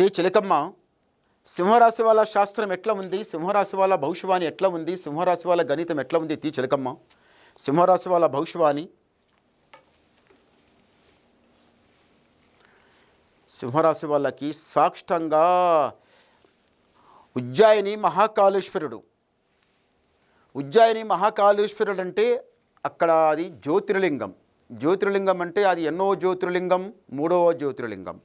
Tea చిలకమ్మ సింహరాశి వాళ్ళ శాస్త్రం ఎట్లా ఉంది? సింహరాశి వాళ్ళ భవిష్యవాణి ఎట్లా ఉంది? సింహరాశి వాళ్ళ గణితం ఎట్లా ఉంది? తీ చిలకమ్మ. సింహరాశి వాళ్ళ భవిష్యవాణి. సింహరాశి వాళ్ళకి సాక్షితంగా ఉజ్జాయిని మహాకాళేశ్వరుడు. ఉజ్జాయిని మహాకాళేశ్వరుడు అంటే అక్కడ అది జ్యోతిర్లింగం. జ్యోతిర్లింగం అంటే అది ఎన్నో జ్యోతిర్లింగం మూడవ జ్యోతిర్లింగం.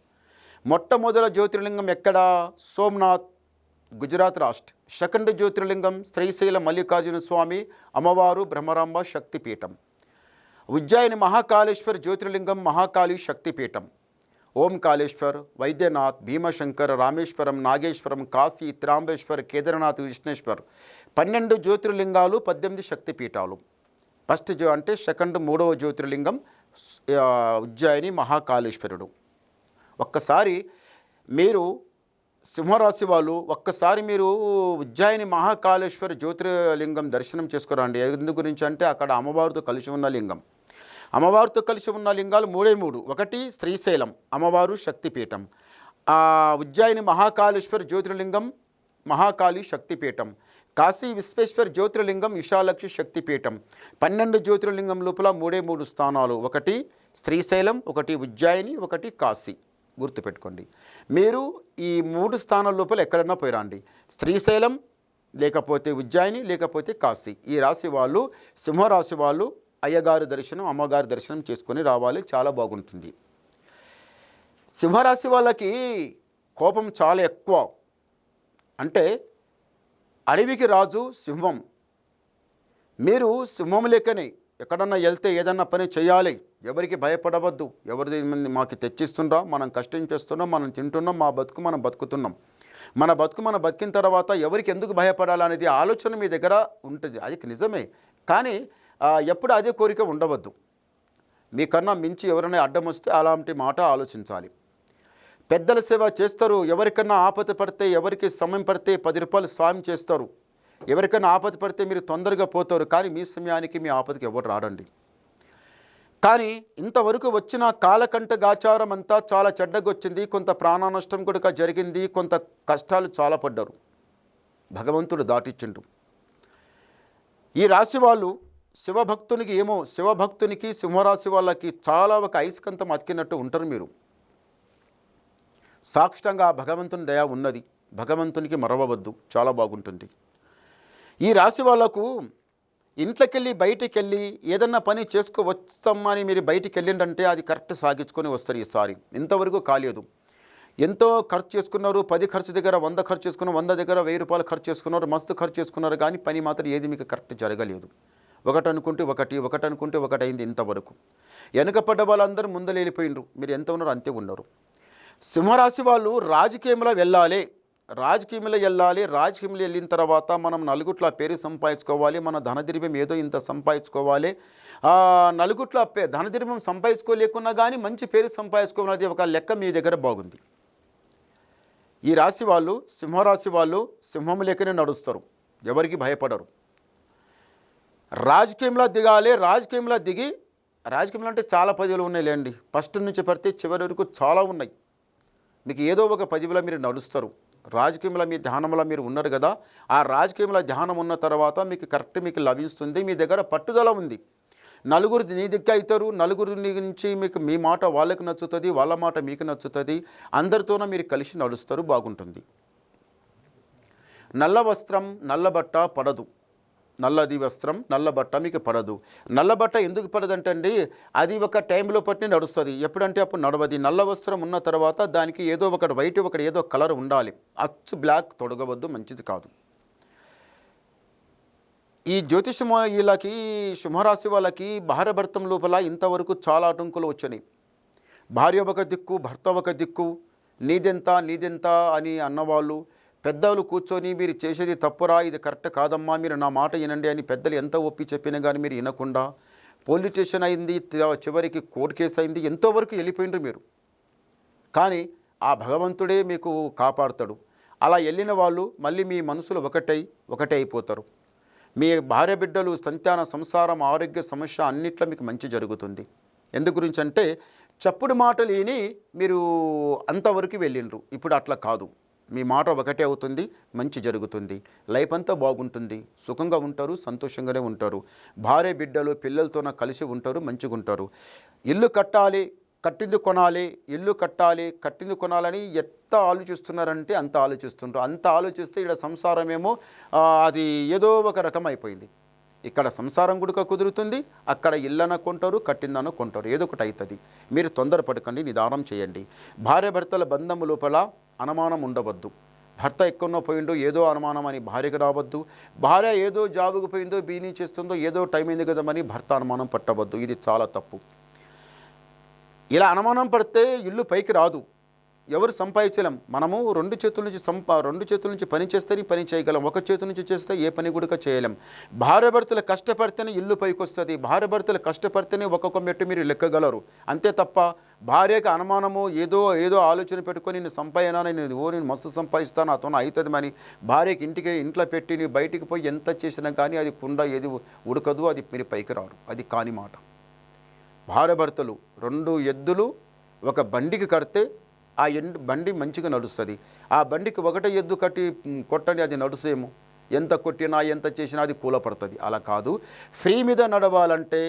మొట్టమొదల జ్యోతిర్లింగం ఎక్కడ? సోమనాథ్ గుజరాత్ రాష్ట్ర. సెకండ్ జ్యోతిర్లింగం శ్రీశైల మల్లికార్జున స్వామి అమ్మవారు బ్రహ్మరాంబ శక్తిపీఠం. ఉజ్జాయిని మహాకాళేశ్వర్ జ్యోతిర్లింగం మహాకాళి శక్తిపీఠం. ఓంకాళేశ్వర్ వైద్యనాథ్ భీమశంకర్ రామేశ్వరం నాగేశ్వరం కాశీ త్రాంబేశ్వర్ కేదార్నాథ్ విష్ణేశ్వర్ పన్నెండు జ్యోతిర్లింగాలు పద్దెనిమిది శక్తిపీఠాలు. ఫస్ట్ జో అంటే సెకండ్ మూడవ జ్యోతిర్లింగం ఉజ్జయిని ఉజ్జాయిని మహాకాళేశ్వరుడు. ఒక్కసారి మీరు సింహరాశి వాళ్ళు ఒక్కసారి మీరు ఉజ్జాయిని మహాకాళేశ్వర జ్యోతిర్లింగం దర్శనం చేసుకురండి. ఎందు గురించి అంటే అక్కడ అమ్మవారితో కలిసి ఉన్న లింగం. అమ్మవారితో కలిసి ఉన్న లింగాలు మూడే మూడు. ఒకటి శ్రీశైలం అమ్మవారు శక్తిపీఠం. ఉజ్జాయిని మహాకాళేశ్వర జ్యోతిర్లింగం మహాకాళి శక్తిపీఠం. కాశీ విశ్వేశ్వర్ జ్యోతిర్లింగం విశాలక్షి శక్తిపీఠం. పన్నెండు జ్యోతిర్లింగం లోపల మూడే మూడు స్థానాలు. ఒకటి శ్రీశైలం ఒకటి ఉజ్జాయిని ఒకటి కాశీ. గుర్తుపెట్టుకోండి. మీరు ఈ మూడు స్థానాల లోపల ఎక్కడన్నా పోయిరండి. శ్రీశైలం లేకపోతే ఉజ్జాయిని లేకపోతే కాశీ. ఈ రాశి వాళ్ళు సింహరాశి వాళ్ళు అయ్యగారి దర్శనం అమ్మగారి దర్శనం చేసుకొని రావాలి. చాలా బాగుంటుంది. సింహరాశి వాళ్ళకి కోపం చాలా ఎక్కువ. అంటే అడవికి రాజు సింహం. మీరు సింహం లేకనే ఎక్కడన్నా వెళ్తే ఏదన్నా పని చేయాలి. ఎవరికి భయపడవద్దు. ఎవరిది మంది మాకు తెచ్చిస్తుండ్రా? మనం కష్టం చేస్తున్నాం మనం తింటున్నాం మా బతుకు మనం బతుకుతున్నాం. మన బతుకు మనం బతికిన తర్వాత ఎవరికి ఎందుకు భయపడాలనేది ఆలోచన మీ దగ్గర ఉంటుంది. అది నిజమే. కానీ ఎప్పుడు అదే కోరిక ఉండవద్దు. మీకన్నా మించి ఎవరైనా అడ్డం వస్తే అలాంటి మాట ఆలోచించాలి. పెద్దల సేవ చేస్తారు. ఎవరికన్నా ఆపద పడితే ఎవరికి సమయం పడితే పది రూపాయలు సాయం చేస్తారు. ఎవరికైనా ఆపద పడితే మీరు తొందరగా పోతారు కానీ మీ సమయానికి మీ ఆపదకి ఎవరు రాడండి కానీ ఇంతవరకు వచ్చిన కాలకంట గాచారం అంతా చాలా చెడ్డగొచ్చింది కొంత ప్రాణ నష్టం కూడా జరిగింది కొంత కష్టాలు చాలా పడ్డారు. భగవంతుడు దాటిచ్చిండు. ఈ రాశి వాళ్ళు శివభక్తునికి ఏమో శివభక్తునికి సింహరాశి వాళ్ళకి చాలా ఒక ఐస్కంతం అతికినట్టు ఉంటారు మీరు. సాక్షితంగా ఆ భగవంతుని దయ ఉన్నది భగవంతునికి మరవవద్దు చాలా బాగుంటుంది. ఈ రాశి వాళ్ళకు ఇంట్లోకెళ్ళి బయటికి వెళ్ళి ఏదన్నా పని చేసుకో అని మీరు బయటికి వెళ్ళిండంటే అది కరెక్ట్ సాగించుకొని వస్తారు ఈసారి. ఇంతవరకు కాలేదు. ఎంతో ఖర్చు చేసుకున్నారు పది ఖర్చు దగ్గర వంద ఖర్చు చేసుకున్నారు వంద దగ్గర వెయ్యి రూపాయలు ఖర్చు చేసుకున్నారు మస్తు ఖర్చు చేసుకున్నారు కానీ పని మాత్రం ఏది మీకు కరెక్ట్ జరగలేదు. ఒకటి అనుకుంటే ఒకటి ఒకటి అనుకుంటే ఒకటి అయింది ఇంతవరకు. వెనుకపడ్డ వాళ్ళందరూ ముందలు మీరు ఎంత ఉన్నారో అంతే ఉన్నారు. సింహరాశి వాళ్ళు రాజకీయంలో వెళ్ళాలి. రాజకీయంలో వెళ్ళాలి రాజకీయంలో వెళ్ళిన తర్వాత మనం నలుగుట్ల పేరు సంపాదించుకోవాలి మన ధనదిర్భ్యం ఏదో ఇంత సంపాదించుకోవాలి. నలుగుట్ల పే ధనదిర్భ్యం సంపాదించుకోలేకున్నా కానీ మంచి పేరు సంపాదించుకోవాలనేది ఒక లెక్క మీ దగ్గర బాగుంది. ఈ రాశి వాళ్ళు సింహరాశి వాళ్ళు సింహం లెక్కనే నడుస్తారు. ఎవరికి భయపడరు. రాజకీయంలో దిగాలి రాజకీయంలో దిగి రాజకీయంలో అంటే చాలా పదవులు ఉన్నాయి లేండి ఫస్ట్ నుంచి పడితే చివరి వరకు చాలా ఉన్నాయి. మీకు ఏదో ఒక పదవిలో మీరు నడుస్తారు. రాజకీయంలో మీ ధ్యానంలో మీరు ఉన్నారు కదా ఆ రాజకీయంలో ధ్యానం ఉన్న తర్వాత మీకు కరెక్ట్ మీకు లభిస్తుంది మీ దగ్గర పట్టుదల ఉంది. నలుగురు నీ దిక్కు అవుతారు నలుగురు నుంచి మీకు మీ మాట వాళ్ళకి నచ్చుతుంది వాళ్ళ మాట మీకు నచ్చుతుంది అందరితోనూ మీరు కలిసి నడుస్తారు బాగుంటుంది. నల్ల వస్త్రం నల్ల బట్ట పడదు. నల్లది వస్త్రం నల్ల బట్ట మీకు పడదు. నల్ల బట్ట ఎందుకు పడదంటే అండి అది ఒక టైంలో పట్టి నడుస్తుంది. ఎప్పుడంటే అప్పుడు నడవది. నల్ల వస్త్రం ఉన్న తర్వాత దానికి ఏదో ఒకటి వైట్ ఒకటి ఏదో కలర్ ఉండాలి. అచ్చు బ్లాక్ తొడగవద్దు మంచిది కాదు. ఈ జ్యోతిషం వీళ్ళకి సింహరాశి వాళ్ళకి భారభర్తం లోపల ఇంతవరకు చాలా ఆటంకులు వచ్చినాయి భార్య ఒక దిక్కు భర్త ఒక దిక్కు నీదెంత నీదెంత అని అన్నవాళ్ళు పెద్దలు కూర్చొని మీరు చేసేది తప్పురా ఇది కరెక్ట్ కాదమ్మా మీరు నా మాట వినండి అని పెద్దలు ఎంత ఒప్పి చెప్పినా కానీ మీరు వినకుండా పోలీస్ స్టేషన్ అయింది చివరికి కోర్టు కేసు అయింది ఎంతోవరకు వెళ్ళిపోయినారు మీరు. కానీ ఆ భగవంతుడే మీకు కాపాడుతాడు. అలా వెళ్ళిన వాళ్ళు మళ్ళీ మీ మనసులో ఒకటై ఒకటే అయిపోతారు. మీ భార్య బిడ్డలు సంతాన సంసారం ఆరోగ్య సమస్య అన్నిట్లో మీకు మంచి జరుగుతుంది. ఎందు గురించి అంటే చప్పుడు మాట లేని మీరు అంతవరకు వెళ్ళిండ్రు. ఇప్పుడు అట్లా కాదు. మీ మాట ఒకటే అవుతుంది మంచి జరుగుతుంది. లైఫ్ అంతా బాగుంటుంది. సుఖంగా ఉంటారు సంతోషంగానే ఉంటారు. భార్య బిడ్డలు పిల్లలతోన కలిసి ఉంటారు మంచిగా ఉంటారు. ఇల్లు కట్టాలి కట్టింది కొనాలి ఇల్లు కట్టాలి కట్టింది కొనాలని ఎంత ఆలోచిస్తున్నారంటే అంత ఆలోచిస్తుంటారు అంత ఆలోచిస్తే ఇక్కడ సంసారమేమో అది ఏదో ఒక రకం అయిపోయింది. ఇక్కడ సంసారం కూడా కుదురుతుంది అక్కడ ఇల్లన కొంటారు కట్టిందన కొంటారు. ఏదో ఒకటి అవుతుంది మీరు తొందరపడకండి నిదానం చేయండి. భార్య భర్తల బంధము లోపల అనుమానం ఉండవద్దు. భర్త ఎక్కడో పోయిండో ఏదో అనుమానం అని భార్యకు రావద్దు. భార్య ఏదో జాబుకు పోయిందో బీనీ చేస్తుందో ఏదో టైం అయింది కదమని భర్త అనుమానం పట్టవద్దు. ఇది చాలా తప్పు. ఇలా అనుమానం పడితే ఇల్లు పైకి రాదు. ఎవరు సంపాదించలేం. మనము రెండు చేతుల నుంచి సంపా రెండు చేతుల నుంచి పని చేస్తేనే పని చేయగలం. ఒక చేతి నుంచి చేస్తే ఏ పని కూడా చేయలేం. భార్యభర్తలు కష్టపడితేనే ఇల్లు పైకొస్తుంది. భార్యభర్తలు కష్టపడితేనే ఒక్కొక్క మెట్టు మీరు లెక్కగలరు. అంతే తప్ప భార్యకి అనుమానము ఏదో ఏదో ఆలోచన పెట్టుకొని నేను సంపాదన నేను ఓ నేను మస్తు సంపాదిస్తాను అతను అవుతుంది మరి భార్యకి ఇంటికి ఇంట్లో పెట్టి నీ బయటికి పోయి ఎంత చేసినా కానీ అది కుండ ఏది ఉడకదు అది మీరు పైకి రారు. అది కాని మాట. భార్యభర్తలు రెండు ఎద్దులు ఒక బండికి కడితే ఆ ఎండు బండి మంచిగా నడుస్తుంది. ఆ బండికి ఒకటే ఎద్దు కట్టి కొట్టని అది నడుసేమో. ఎంత కొట్టినా ఎంత చేసినా అది కూలపడుతుంది. అలా కాదు. ఫ్రీ మీద నడవాలంటే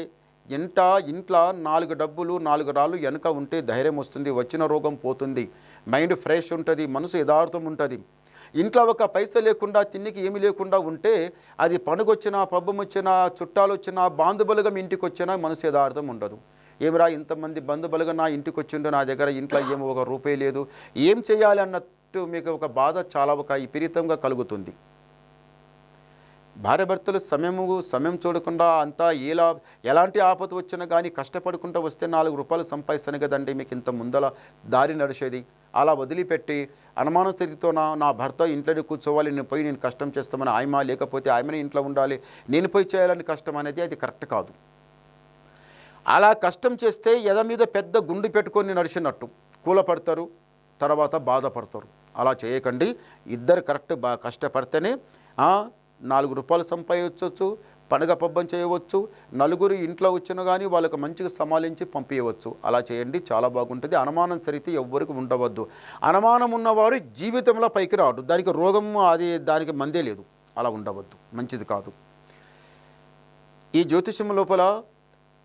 ఇంట ఇంట్లో నాలుగు డబ్బులు నాలుగు రాళ్ళు వెనక ఉంటే ధైర్యం వస్తుంది వచ్చిన రోగం పోతుంది. మైండ్ ఫ్రెష్ ఉంటుంది మనసు యథార్థం ఉంటుంది. ఇంట్లో ఒక పైస లేకుండా తిండికి ఏమీ లేకుండా ఉంటే అది పండుగొచ్చినా పబ్బం వచ్చినా చుట్టాలు వచ్చినా బాంధుబలగం ఇంటికి వచ్చినా మనసు యథార్థం ఉండదు. ఏమిరా ఇంతమంది బంధుబలగం నా ఇంటికి వచ్చిండు నా దగ్గర ఇంట్లో ఏమో ఒక రూపాయి లేదు. ఏం చేయాలి అన్నట్టు మీకు ఒక బాధ చాలా ఒక విపరీతంగా కలుగుతుంది. భార్యభర్తలు సమయము సమయం చూడకుండా అంతా ఎలా ఎలాంటి ఆపద వచ్చినా కానీ కష్టపడకుండా వస్తే నాలుగు రూపాయలు సంపాదిస్తాను కదండి మీకు ఇంత ముందల దారి నడిచేది. అలా వదిలిపెట్టి అనుమాన స్థితితో నా నా భర్త ఇంట్లోనే కూర్చోవాలి నేను పోయి నేను కష్టం చేస్తామని ఆయమ లేకపోతే ఆయమనే ఇంట్లో ఉండాలి. నేను పోయి చేయాలని కష్టం అనేది అది కరెక్ట్ కాదు. అలా కష్టం చేస్తే ఎద మీద పెద్ద గుండు పెట్టుకొని నడిచినట్టు. కూలపడతారు తర్వాత బాధపడతారు. అలా చేయకండి. ఇద్దరు కరెక్ట్ బా కష్టపడితేనే నాలుగు రూపాయలు సంపాదించవచ్చు పండగ పబ్బం చేయవచ్చు నలుగురు ఇంట్లో వచ్చిన కానీ వాళ్ళకు మంచిగా సమాలించి పంపించవచ్చు అలా చేయండి చాలా బాగుంటుంది. అనుమానం సరితే ఎవ్వరికి ఉండవద్దు. అనుమానం ఉన్నవాడు జీవితంలో పైకి రాడు. దానికి రోగం అది దానికి మందే లేదు. అలా ఉండవద్దు. మంచిది కాదు. ఈ జ్యోతిషం లోపల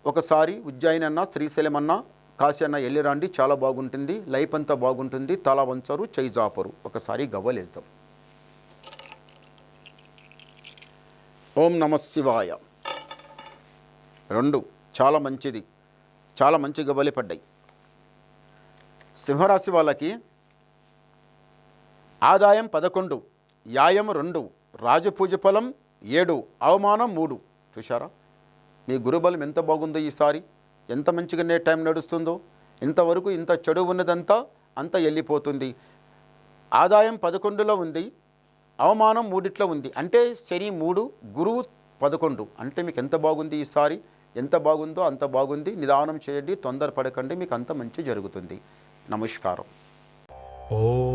ఒకసారి ఉజ్జయిని అన్న శ్రీశైలం అన్న కాశీ అన్న ఎల్లిరాండి చాలా బాగుంటుంది లైఫ్ అంతా బాగుంటుంది తల వంచరు చేయి జాపరు. ఒకసారి గవ్వలేస్తాం. ఓం నమ శివాయ. రెండు చాలా మంచిది. చాలా మంచి గవ్వలే పడ్డాయి. సింహరాశి వాళ్ళకి ఆదాయం పదకొండు యాయం రెండు రాజపూజ ఫలం ఏడు అవమానం మూడు. చూశారా? మీ గురుబలం ఎంత బాగుందో ఈసారి? ఎంత మంచిగానే టైం నడుస్తుందో? ఇంతవరకు ఇంత చెడు ఉన్నదంతా అంత వెళ్ళిపోతుంది ఆదాయం పదకొండులో ఉంది. అవమానం మూడిట్లో ఉంది. అంటే శని మూడు గురువు పదకొండు. అంటే మీకు ఎంత బాగుంది ఈసారి? ఎంత బాగుందో అంత బాగుంది. నిదానం చేయండి తొందరపడకండి మీకు అంత మంచి జరుగుతుంది. నమస్కారం. ఓ